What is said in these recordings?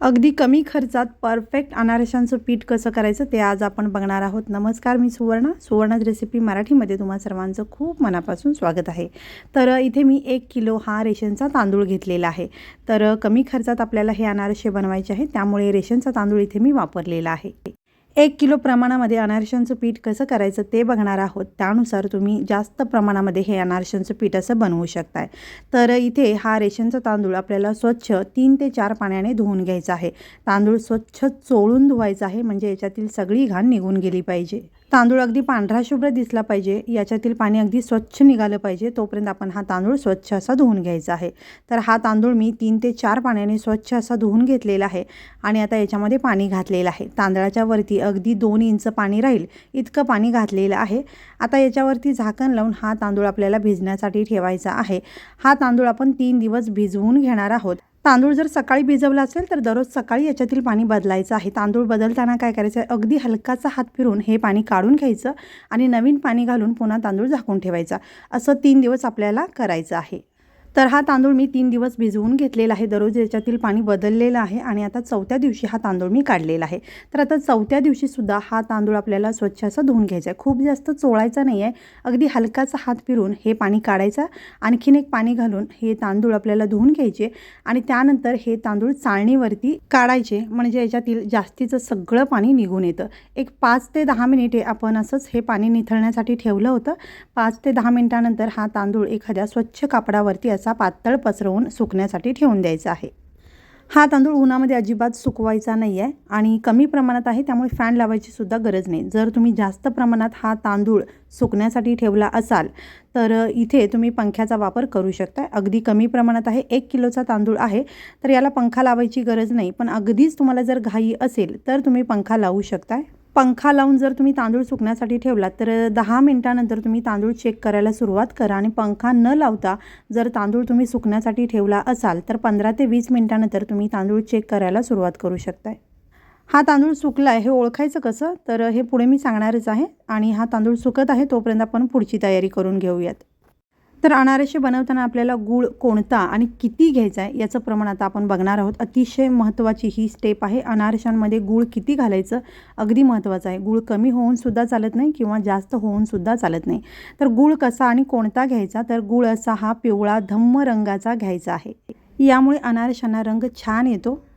अगदी कमी खर्चात परफेक्ट अनारशांचं पीठ कसं करायचं ते आज आपण बघणार आहोत. नमस्कार मी सुवर्णा. सुवर्णाज रेसिपी मराठीमध्ये तुम्हा सर्वांचं खूप मनापासून स्वागत आहे. तर इथे मी एक किलो हा रेशनचा तांदूळ घेतलेला आहे. तर कमी खर्चात आपल्याला हे अनारसे बनवायचे आहे त्यामुळे रेशनचा तांदूळ इथे मी वापरलेला आहे. एक किलो प्रमाणामध्ये अनारशांचं पीठ कसं करायचं ते बघणार आहोत. त्यानुसार तुम्ही जास्त प्रमाणामध्ये हे अनारशांचं पीठ असं बनवू शकताय. तर इथे हा रेशनचा तांदूळ आपल्याला स्वच्छ तीन ते चार पाण्याने धुवून घ्यायचा आहे. तांदूळ स्वच्छ चोळून धुवायचा आहे म्हणजे याच्यातील सगळी घाण निघून गेली पाहिजे. तांदूळ अगदी पांढरा शुभ्र दिसला पाहिजे. याच्यातील पाणी अगदी स्वच्छ निघालं पाहिजे. तोपर्यंत आपण हा तांदूळ स्वच्छ असा धुवून घ्यायचा आहे. तर हा तांदूळ मी तीन ते चार पाण्याने स्वच्छ असा धुवून घेतलेला आहे आणि आता याच्यामध्ये पाणी घातलेलं आहे. तांदळाच्या वरती अगदी दोन इंच पाणी राहील इतकं पाणी घातलेलं आहे. आता याच्यावरती झाकण लावून हा तांदूळ आपल्याला भिजण्यासाठी ठेवायचा आहे. हा तांदूळ आपण तीन दिवस भिजवून घेणार आहोत. तांदूळ जर सकाळी भिजवला असेल तर दररोज सकाळी याच्यातील पाणी बदलायचं आहे. तांदूळ बदलताना काय करायचं? आहे अगदी हलकाचा हात फिरून हे पाणी काढून घ्यायचं आणि नवीन पाणी घालून पुन्हा तांदूळ झाकून ठेवायचा. असं तीन दिवस आपल्याला करायचं आहे. तर हा तांदूळ मी तीन दिवस भिजवून घेतलेला आहे. दररोज याच्यातील पाणी बदललेलं आहे आणि आता चौथ्या दिवशी हा तांदूळ मी काढलेला आहे. तर आता चौथ्या दिवशीसुद्धा हा तांदूळ आपल्याला स्वच्छ असा धुवून घ्यायचा आहे. खूप जास्त चोळायचा नाही आहे. अगदी हलकाचा हात फिरून हे पाणी काढायचं. आणखीन एक पाणी घालून हे तांदूळ आपल्याला धुवून घ्यायचे आणि त्यानंतर हे तांदूळ चाळणीवरती काढायचे. म्हणजे याच्यातील जास्तीचं सगळं पाणी निघून येतं. एक पाच ते दहा मिनिटे आपण असंच हे पाणी निथळण्यासाठी ठेवलं होतं. पाच ते दहा मिनिटानंतर हा तांदूळ एखाद्या स्वच्छ कापडावरती असा पातळ पसरवून सुकण्यासाठी ठेवून द्यायचा आहे. हा तांदूळ उन्हामध्ये अजिबात सुकवायचा नाही आहे आणि कमी प्रमाणात आहे त्यामुळे फॅन लावायची सुद्धा गरज नाही. जर तुम्ही जास्त प्रमाणात हा तांदूळ सुकण्यासाठी ठेवला असाल तर इथे तुम्ही पंख्याचा वापर करू शकता अगदी कमी प्रमाणात आहे एक किलोचा तांदूळ आहे तर याला पंखा लावायची गरज नाही. पण अगदीच तुम्हाला जर घाई असेल तर तुम्ही पंखा लावू शकताय. पंखा लावून जर तुम्ही तांदूळ सुकण्यासाठी ठेवलात तर दहा मिनटानंतर तुम्ही तांदूळ चेक करायला सुरुवात करा आणि पंखा न लावता जर तांदूळ तुम्ही सुकण्यासाठी ठेवला असाल तर पंधरा ते वीस मिनटानंतर तुम्ही तांदूळ चेक करायला सुरुवात करू शकताय. हा तांदूळ सुकला आहे हे ओळखायचं कसं? तर हे पुढे मी सांगणारच आहे आणि हा तांदूळ सुकत आहे तोपर्यंत आपण पुढची तयारी करून घेऊयात. तर अनारसे बनवताना आपल्याला गूळ कोणता आणि किती घ्यायचा आहे याचं प्रमाण आता आपण बघणार आहोत. अतिशय महत्त्वाची ही स्टेप आहे. अनारशांमध्ये गूळ किती घालायचं? अगदी महत्त्वाचं आहे. गूळ कमी होऊनसुद्धा चालत नाही किंवा जास्त होऊन सुद्धा चालत नाही. तर गूळ कसा आणि कोणता घ्यायचा? तर गूळ असा हा पिवळा धम्म रंगाचा घ्यायचा आहे. यामुळे अनारशांना रंग छान येतो.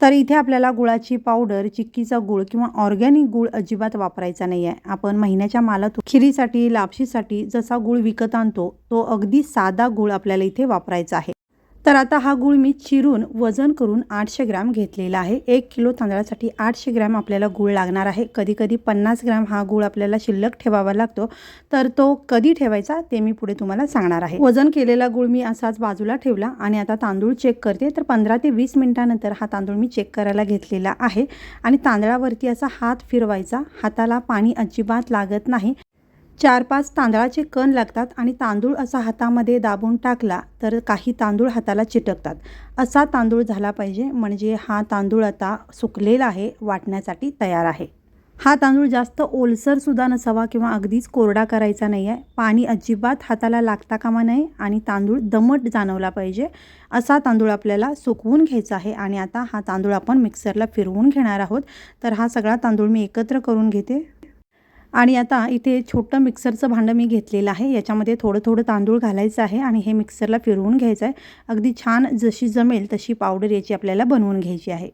तर इथे आपल्याला गुळाची पावडर चिक्कीचा गुळ किंवा ऑर्गॅनिक गुळ अजिबात वापरायचा नाही आहे आपण महिन्याच्या मालातून खिरीसाठी लापशीसाठी जसा गुळ विकत आणतो तो अगदी साधा गुळ आपल्याला इथे वापरायचा आहे. तर आता हा गूळ मी चिरून वजन करून आठशे ग्रॅम घेतलेला आहे. एक किलो तांदळासाठी आठशे ग्रॅम आपल्याला गूळ लागणार आहे. कधी कधी पन्नास ग्रॅम हा गूळ आपल्याला शिल्लक ठेवावा लागतो. तर तो कधी ठेवायचा ते मी पुढे तुम्हाला सांगणार आहे. वजन केलेला गूळ मी असाच बाजूला ठेवला आणि आता तांदूळ चेक करते. तर पंधरा ते वीस मिनिटानंतर हा तांदूळ मी चेक करायला घेतलेला आहे. आणि तांदळावरती असा हात फिरवायचा. हाताला पाणी अजिबात लागत नाही. चार पाच तांदळाचे कण लागतात आणि तांदूळ असा हातामध्ये दाबून टाकला तर काही तांदूळ हाताला चिटकतात. असा तांदूळ झाला पाहिजे म्हणजे हा तांदूळ आता सुकलेला आहे वाटण्यासाठी तयार आहे. हा तांदूळ जास्त ओलसरसुद्धा नसावा किंवा अगदीच कोरडा करायचा नाही आहे पाणी अजिबात हाताला लागता कामा नये आणि तांदूळ दमट जाणवला पाहिजे. असा तांदूळ आपल्याला सुकवून घ्यायचा आहे आणि आता हा तांदूळ आपण मिक्सरला फिरवून घेणार आहोत. तर हा सगळा तांदूळ मी एकत्र करून घेते. आणि आता इथे छोटं मिक्सरचं भांडं मी घेतलेलं आहे. याच्यामध्ये थोडं थोडं तांदूळ घालायचं आहे आणि हे मिक्सरला फिरवून घ्यायचं आहे. अगदी छान जशी जमेल तशी पावडर याची आपल्याला बनवून घ्यायची आहे.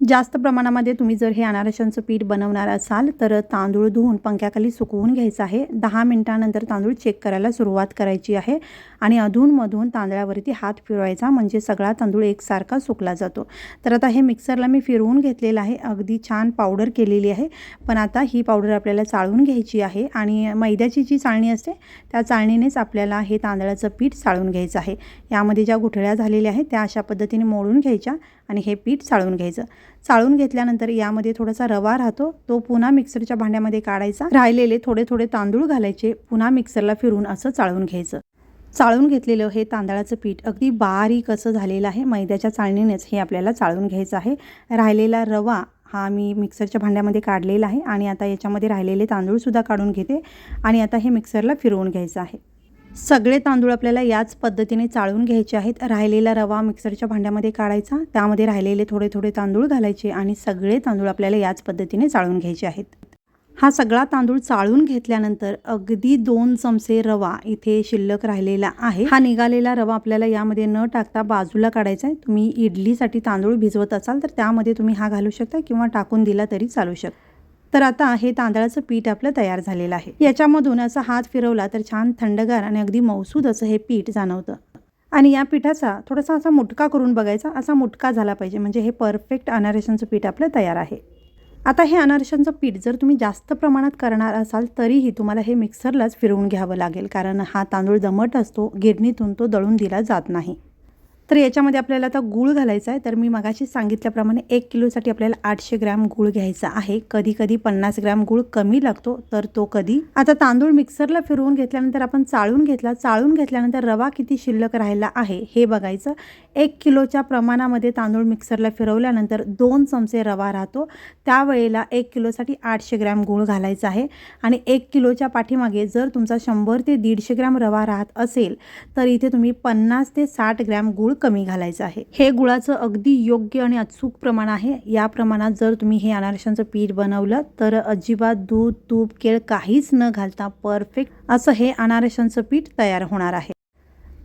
जास्त प्रमाणामध्ये तुम्ही जर हे अनारशांचं पीठ बनवणार असाल तर तांदूळ धुवून पंख्याखाली सुकवून घ्यायचं आहे. दहा मिनटानंतर तांदूळ चेक करायला सुरुवात करायची आहे. आणि अधूनमधून तांदळावरती हात फिरवायचा म्हणजे सगळा तांदूळ एकसारखा सुकला जातो. तर आता हे मिक्सरला मी फिरवून घेतलेलं आहे. अगदी छान पावडर केलेली आहे. पण आता ही पावडर आपल्याला चाळून घ्यायची आहे आणि मैद्याची जी चाळणी असते त्या चाळणीनेच आपल्याला हे तांदळाचं पीठ चाळून घ्यायचं आहे. यामध्ये ज्या गुठळ्या झालेल्या आहेत त्या अशा पद्धतीने मोडून घ्यायच्या आणि हे पीठ चाळून घ्यायचं. चाळून घेतल्यानंतर यामध्ये थोडासा रवा राहतो. तो पुन्हा मिक्सरच्या भांड्यामध्ये काढायचा. राहिलेले थोडे थोडे तांदूळ घालायचे पुन्हा मिक्सरला फिरून असं चाळून घ्यायचं. चाळून घेतलेलं हे तांदळाचं पीठ अगदी बारीक असं झालेलं आहे. मैद्याच्या चाळणीनेच हे आपल्याला चाळून घ्यायचं आहे. राहिलेला रवा हा मी मिक्सरच्या भांड्यामध्ये काढलेला आहे आणि आता याच्यामध्ये राहिलेले तांदूळसुद्धा काढून घेते आणि आता हे मिक्सरला फिरवून घ्यायचं आहे. सगळे तांदूळ आपल्याला याच पद्धतीने चाळून घ्यायचे आहेत. राहिलेला रवा मिक्सरच्या भांड्यामध्ये काढायचा त्यामध्ये राहिलेले थोडे थोडे तांदूळ घालायचे आणि सगळे तांदूळ आपल्याला याच पद्धतीने चाळून घ्यायचे आहेत. हा सगळा तांदूळ चाळून घेतल्यानंतर अगदी दोन चमचे रवा इथे शिल्लक राहिलेला आहे. हा निघालेला रवा आपल्याला यामध्ये न टाकता बाजूला काढायचा आहे. तुम्ही इडलीसाठी तांदूळ भिजवत असाल तर त्यामध्ये तुम्ही हा घालू शकता किंवा टाकून दिला तरी चालू शकता. तर आता हे तांदळाचं पीठ आपलं तयार झालेलं आहे. याच्यामधून असा हात फिरवला तर छान थंडगार आणि अगदी मौसूद असं हे पीठ जाणवतं. आणि या पिठाचा थोडासा असा मुटका करून बघायचा. असा मुटका झाला पाहिजे. म्हणजे हे परफेक्ट अनारसांचं पीठ आपलं तयार आहे. आता हे अनारशांचं पीठ जर तुम्ही जास्त प्रमाणात करणार असाल तरीही तुम्हाला हे मिक्सरलाच फिरवून घ्यावं लागेल कारण हा तांदूळ दमट असतो गिरणीतून तो दळून दिला जात नाही. तर याच्यामध्ये आपल्याला आता गूळ घालायचा आहे. तर मी मगाशी सांगितल्याप्रमाणे एक किलोसाठी आपल्याला आठशे ग्रॅम गूळ घ्यायचा आहे. कधी कधी पन्नास ग्रॅम गूळ कमी लागतो तर तो कधी. आता तांदूळ मिक्सरला फिरवून घेतल्यानंतर आपण चाळून घेतला. चाळून घेतल्यानंतर रवा किती शिल्लक राहिला आहे हे बघायचं. एक किलोच्या प्रमाणामध्ये तांदूळ मिक्सरला फिरवल्यानंतर दोन चमचे रवा राहतो. त्यावेळेला एक किलोसाठी आठशे ग्रॅम गूळ घालायचा आहे. आणि एक किलोच्या पाठीमागे जर तुमचा शंभर ते दीडशे ग्रॅम रवा राहत असेल तर इथे तुम्ही पन्नास ते साठ ग्रॅम गूळ कमी घालायचं आहे. हे गुळाचं अगदी योग्य आणि अचूक प्रमाण आहे. या प्रमाणात जर तुम्ही हे अनारशांचं पीठ बनवलं तर अजिबात दूध तूप केळ काहीच न घालता परफेक्ट असं हे अनारशांचं पीठ तयार होणार आहे.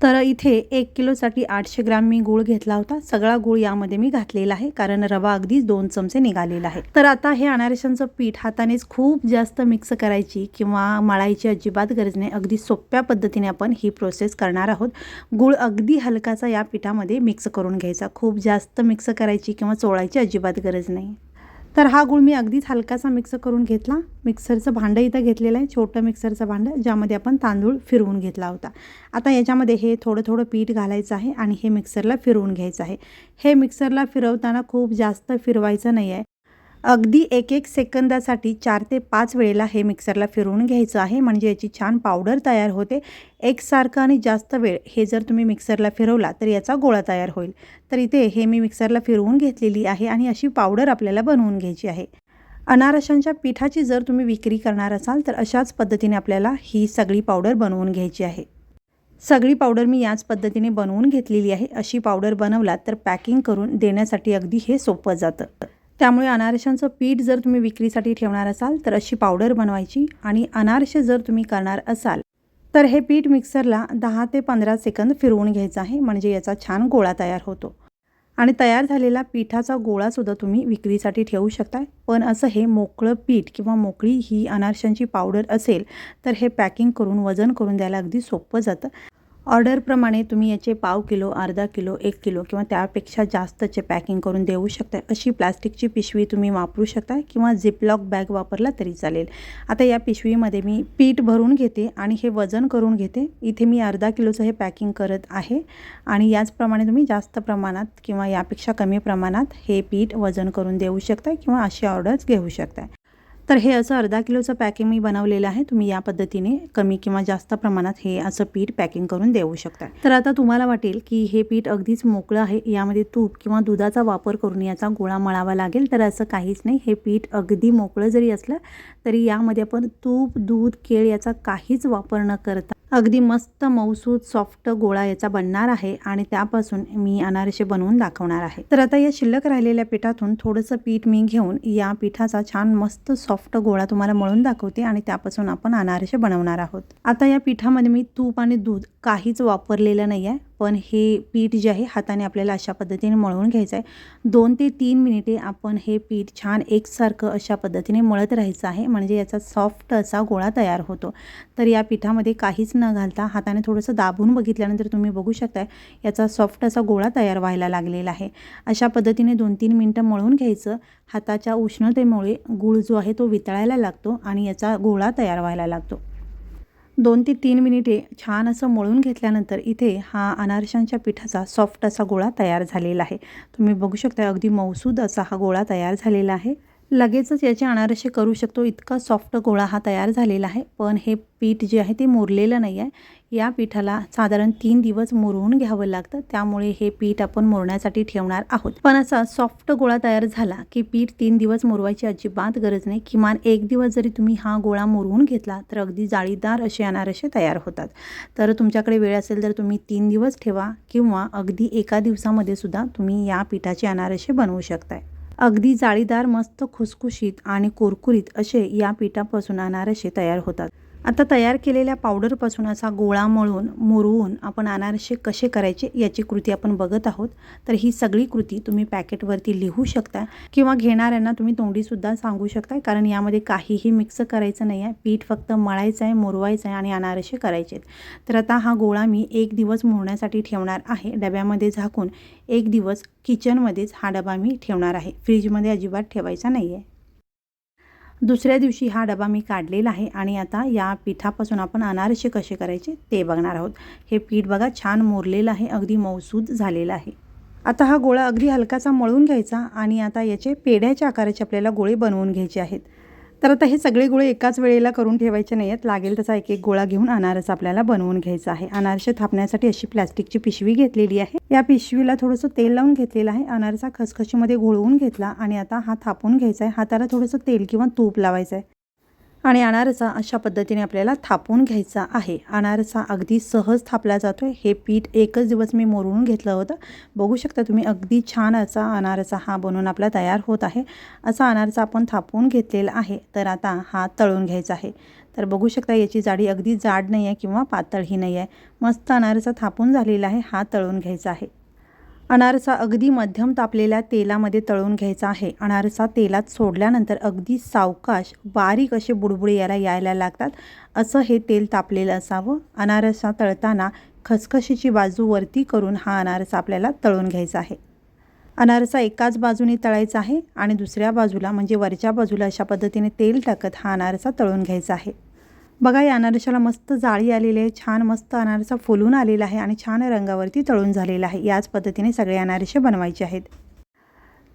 तर इथे एक किलोसाठी आठशे ग्रॅम मी गूळ घेतला होता. सगळा गूळ यामध्ये मी घातलेला आहे कारण रवा अगदीच दोन चमचे निघालेला आहे. तर आता हे अनारशांचं पीठ हातानेच खूप जास्त मिक्स करायची किंवा मळायची अजिबात गरज नाही. अगदी सोप्या पद्धतीने आपण ही प्रोसेस करणार आहोत. गूळ अगदी हलकाचा या पिठामध्ये मिक्स करून घ्यायचा. खूप जास्त मिक्स करायची किंवा चोळायची अजिबात गरज नाही. तर हा गूळ मी अगदीच हलकासा मिक्स करून घेतला. मिक्सरचं भांडं इथं घेतलेलं आहे. छोटं मिक्सरचं भांडं ज्यामध्ये आपण तांदूळ फिरवून घेतला होता. आता याच्यामध्ये हे थोडं थोडं पीठ घालायचं आहे आणि हे मिक्सरला फिरवून घ्यायचं आहे. हे मिक्सरला फिरवताना खूप जास्त फिरवायचं नाही आहे अगदी एक एक सेकंदासाठी चार ते पाच वेळेला हे मिक्सरला फिरवून घ्यायचं आहे. म्हणजे याची छान पावडर तयार होते. एकसारखं आणि जास्त वेळ हे जर तुम्ही मिक्सरला फिरवला तर याचा गोळा तयार होईल. तर इथे हे मी मिक्सरला फिरवून घेतलेली आहे आणि अशी पावडर आपल्याला बनवून घ्यायची आहे. अनारशांच्या पिठाची जर तुम्ही विक्री करणार असाल तर अशाच पद्धतीने आपल्याला ही सगळी पावडर बनवून घ्यायची आहे. सगळी पावडर मी याच पद्धतीने बनवून घेतलेली आहे. अशी पावडर बनवलात तर पॅकिंग करून देण्यासाठी अगदी हे सोपं जातं. त्यामुळे अनारशांचं पीठ जर तुम्ही विक्रीसाठी ठेवणार असाल तर अशी पावडर बनवायची आणि अनारसे जर तुम्ही करणार असाल तर हे पीठ मिक्सरला दहा ते पंधरा सेकंद फिरवून घ्यायचं आहे म्हणजे याचा छान गोळा तयार होतो. आणि तयार झालेला पिठाचा गोळासुद्धा तुम्ही विक्रीसाठी ठेवू शकता पण असं हे मोकळं पीठ किंवा मोकळी ही अनारशांची पावडर असेल तर हे पॅकिंग करून वजन करून द्यायला अगदी सोपं जातं. ऑर्डरप्रमाणे तुम्ही याचे पाव किलो अर्धा किलो एक किलो किंवा त्यापेक्षा जास्तचे पॅकिंग करून देऊ शकता अशी प्लास्टिकची पिशवी तुम्ही वापरू शकता किंवा झिपलॉक बॅग वापरला तरी चालेल. आता या पिशवीमध्ये मी पीठ भरून घेते आणि हे वजन करून घेते. इथे मी अर्धा किलोचं हे पॅकिंग करत आहे आणि याचप्रमाणे तुम्ही जास्त प्रमाणात किंवा यापेक्षा कमी प्रमाणात हे पीठ वजन करून देऊ शकता किंवा अशी ऑर्डर्स घेऊ शकता तर हे असं अर्धा किलोचं पॅकिंग मी बनवलेलं आहे. तुम्ही या पद्धतीने कमी किंवा जास्त प्रमाणात हे असं पीठ पॅकिंग करून देऊ शकता. तर आता तुम्हाला वाटेल की हे पीठ अगदीच मोकळं आहे. यामध्ये तूप किंवा दुधाचा वापर करून याचा गोळा मळावा लागेल. तर असं काहीच नाही. हे पीठ अगदी मोकळं जरी असलं तरी यामध्ये आपण तूप दूध केळ याचा काहीच वापर न करता अगदी मस्त मऊसूद सॉफ्ट गोळा याचा बनणार आहे आणि त्यापासून मी अनारसे बनवून दाखवणार आहे. तर आता या शिल्लक राहिलेल्या पिठातून थोडंसं पीठ मी घेऊन या पिठाचा छान मस्त सॉफ्ट गोळा तुम्हाला मळून दाखवते आणि त्यापासून आपण अनारसे बनवणार आहोत. आता या पिठामध्ये मी तूप आणि दूध काहीच वापरलेलं नाही आहे पण हे पीठ जे आहे हाताने आपल्याला अशा पद्धतीने मळवून घ्यायचं आहे. दोन ते तीन मिनिटे आपण हे पीठ छान एकसारखं अशा पद्धतीने मळत राहायचं आहे. म्हणजे याचा सॉफ्ट असा गोळा तयार होतो. तर या पिठामध्ये काहीच न घालता हाताने थोडंसं दाबून बघितल्यानंतर तुम्ही बघू शकताय याचा सॉफ्ट असा गोळा तयार व्हायला लागलेला आहे. अशा पद्धतीने दोन तीन मिनटं मळून घ्यायचं. हाताच्या उष्णतेमुळे गूळ जो आहे तो वितळायला लागतो आणि याचा गोळा तयार व्हायला लागतो. दोन ते तीन मिनिटे छान असं मळून घेतल्यानंतर इथे हा अनारशांच्या पिठाचा सॉफ्ट असा गोळा तयार झालेला आहे. तुम्ही बघू शकता अगदी मौसूद असा हा गोळा तयार झालेला आहे. लगेचच याचे अनारसे करू शकतो. इतका सॉफ्ट गोळा हा तयार झालेला आहे. पण हे पीठ जे आहे ते मुरलेलं नाही आहे. या पिठाला साधारण तीन दिवस मुरवून घ्यावं लागतं. त्यामुळे हे पीठ आपण मुरण्यासाठी ठेवणार आहोत. पण असा सॉफ्ट गोळा तयार झाला की पीठ तीन दिवस मुरवायची अजिबात गरज नाही. किमान एक दिवस जरी तुम्ही हा गोळा मुरवून घेतला तर अगदी जाळीदार असे अनारसे तयार होतात. तर तुमच्याकडे वेळ असेल तर तुम्ही तीन दिवस ठेवा किंवा अगदी एका दिवसामध्ये सुद्धा तुम्ही या पिठाचे अनारसे बनवू शकताय. अगदी जाळीदार मस्त खुसखुशीत आणि कुरकुरीत असे या पिठापासून अनारसे तयार होतात. आता तयार केलेल्या पावडरपासून असा गोळा मळून मुरवून आपण अनारसे कसे करायचे याची कृती आपण बघत आहोत. तर ही सगळी कृती तुम्ही पॅकेटवरती लिहू शकता किंवा घेणाऱ्यांना तुम्ही तोंडीसुद्धा सांगू शकता कारण यामध्ये काहीही मिक्स करायचं नाही आहे. पीठ फक्त मळायचं आहे मुरवायचं आहे आणि अनारसे करायचे आहेत. तर आता हा गोळा मी एक दिवस मुरण्यासाठी ठेवणार आहे. डब्यामध्ये झाकून एक दिवस किचनमध्येच हा डबा मी ठेवणार आहे. फ्रीजमध्ये अजिबात ठेवायचा नाही आहे. दुसऱ्या दिवशी हा डबा मी काढलेला आहे आणि आता या पिठापासून आपण अनारसे कसे करायचे ते बघणार आहोत. हे पीठ बघा छान मोरलेलं आहे अगदी मौसूद झालेलं आहे. आता हा गोळा अगदी हलकासा मळून घ्यायचा आणि आता याचे पेढ्याच्या आकाराचे आपल्याला गोळे बनवून घ्यायचे आहेत. तर आता हे सगळे गोळे एकाच वेळेला करून ठेवायचे नाही आहेत लागेल तसा एक एक गोळा घेऊन अनारस आपल्याला बनवून घ्यायचा आहे. अनारसे थापण्यासाठी अशी प्लॅस्टिकची पिशवी घेतलेली आहे. या पिशवीला थोडंसं तेल लावून घेतलेलं आहे. अनारसा खसखशीमध्ये घोळवून घेतला आणि आता हा थापून घ्यायचा आहे. हाताला थोडंसं तेल किंवा तूप लावायचं आहे. आणि अनारसा अशा पद्धतीने आपल्याला थापून घ्यायचा आहे. अनारसा अगदी सहज थापला जातो आहे हे पीठ एकच दिवस मी मोरून घेतलं होतं. बघू शकता तुम्ही अगदी छान असा अनारसा हा बनवून आपला तयार होत आहे. असा अनारसा आपण थापून घेतलेला आहे. तर आता हा तळून घ्यायचा आहे. तर बघू शकता याची जाडी अगदी जाड नाही आहे किंवा पातळही नाही आहे मस्त अनारसा थापून झालेला आहे. हा तळून घ्यायचा आहे. अनारसा अगदी मध्यम तापलेल्या तेलामध्ये तळून घ्यायचा आहे. अनारसा तेलात सोडल्यानंतर अगदी सावकाश बारीक असे बुडबुडे याला यायला लागतात. असं हे तेल तापलेलं असावं. अनारसा तळताना खसखशीची बाजू वरती करून हा अनारसा आपल्याला तळून घ्यायचा आहे. अनारसा एकाच बाजूने तळायचा आहे आणि दुसऱ्या बाजूला म्हणजे वरच्या बाजूला अशा पद्धतीने तेल टाकत हा अनारसा तळून घ्यायचा आहे. बघा या अनारशाला मस्त जाळी आलेली आहे छान मस्त अनारसा फुलून आलेला आहे आणि छान रंगावरती तळून झालेला आहे. याच पद्धतीने सगळे अनारसे बनवायचे आहेत.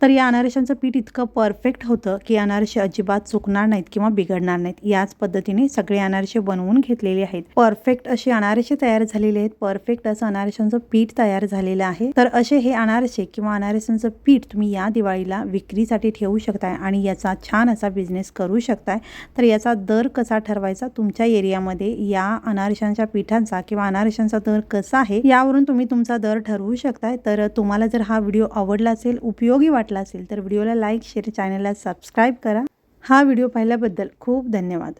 तर या अनारशांचं पीठ इतकं परफेक्ट होतं की अनारसे अजिबात चुकणार नाहीत किंवा बिघडणार नाहीत. याच पद्धतीने सगळे अनारसे बनवून घेतलेले आहेत. परफेक्ट असे अनारसे तयार झालेले आहेत. परफेक्ट असं अनारशांचं पीठ तयार झालेलं आहे. तर असे हे अनारसे किंवा अनारशांचं पीठ तुम्ही या दिवाळीला विक्रीसाठी ठेवू शकताय आणि याचा छान असा बिझनेस करू शकताय. तर याचा दर कसा ठरवायचा? तुमच्या एरियामध्ये या अनारशांच्या पिठांचा किंवा अनारशांचा दर कसा आहे? यावरून तुम्ही तुमचा दर ठरवू शकताय. तर तुम्हाला जर हा व्हिडिओ आवडला असेल उपयोगी वाटला असेल तर व्हिडिओला लाईक शेअर चॅनलला सबस्क्राईब करा. हा व्हिडिओ पाहिल्याबद्दल खूप धन्यवाद.